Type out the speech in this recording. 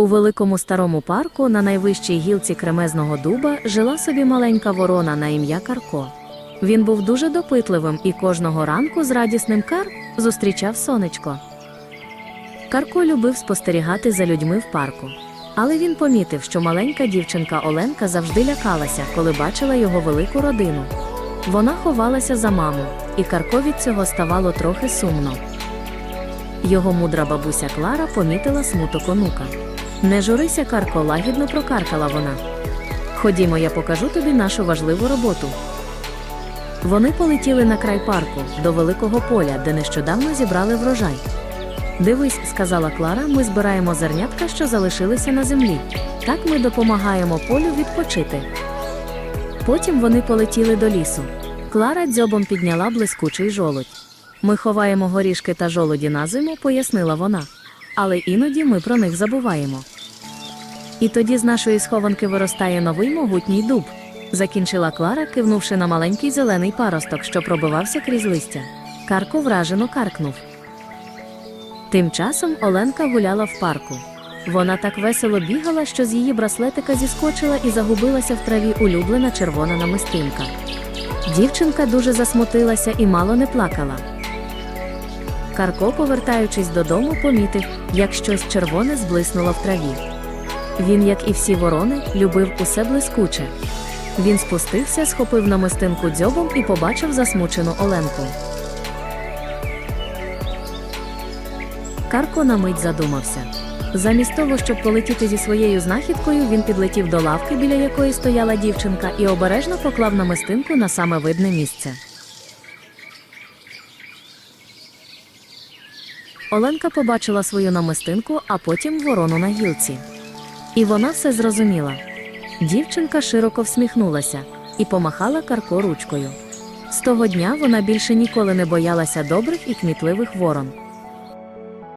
У великому старому парку на найвищій гілці кремезного дуба жила собі маленька ворона на ім'я Карко. Він був дуже допитливим і кожного ранку з радісним кар зустрічав сонечко. Карко любив спостерігати за людьми в парку. Але він помітив, що маленька дівчинка Оленка завжди лякалася, коли бачила його велику родину. Вона ховалася за маму, і Карко від цього ставало трохи сумно. Його мудра бабуся Клара помітила смуток онука. Не журися, Карко, лагідно прокаркала вона. Ходімо, я покажу тобі нашу важливу роботу. Вони полетіли на край парку, до великого поля, де нещодавно зібрали врожай. Дивись, сказала Клара, ми збираємо зернятка, що залишилися на землі. Так ми допомагаємо полю відпочити. Потім вони полетіли до лісу. Клара дзьобом підняла блискучий жолудь. Ми ховаємо горішки та жолуді на зиму, пояснила вона. Але іноді ми про них забуваємо. І тоді з нашої схованки виростає новий могутній дуб, закінчила Клара, кивнувши на маленький зелений паросток, що пробивався крізь листя. Карко вражено каркнув. Тим часом Оленка гуляла в парку. Вона так весело бігала, що з її браслетика зіскочила і загубилася в траві улюблена червона намистинка. Дівчинка дуже засмутилася і мало не плакала. Карко, повертаючись додому, помітив, як щось червоне зблиснуло в траві. Він, як і всі ворони, любив усе блискуче. Він спустився, схопив намистинку дзьобом і побачив засмучену Оленку. Карко на мить задумався. Замість того, щоб полетіти зі своєю знахідкою, він підлетів до лавки, біля якої стояла дівчинка, і обережно поклав намистинку на саме видне місце. Оленка побачила свою намистинку, а потім ворону на гілці. І вона все зрозуміла. Дівчинка широко всміхнулася і помахала Карко ручкою. З того дня вона більше ніколи не боялася добрих і кмітливих ворон.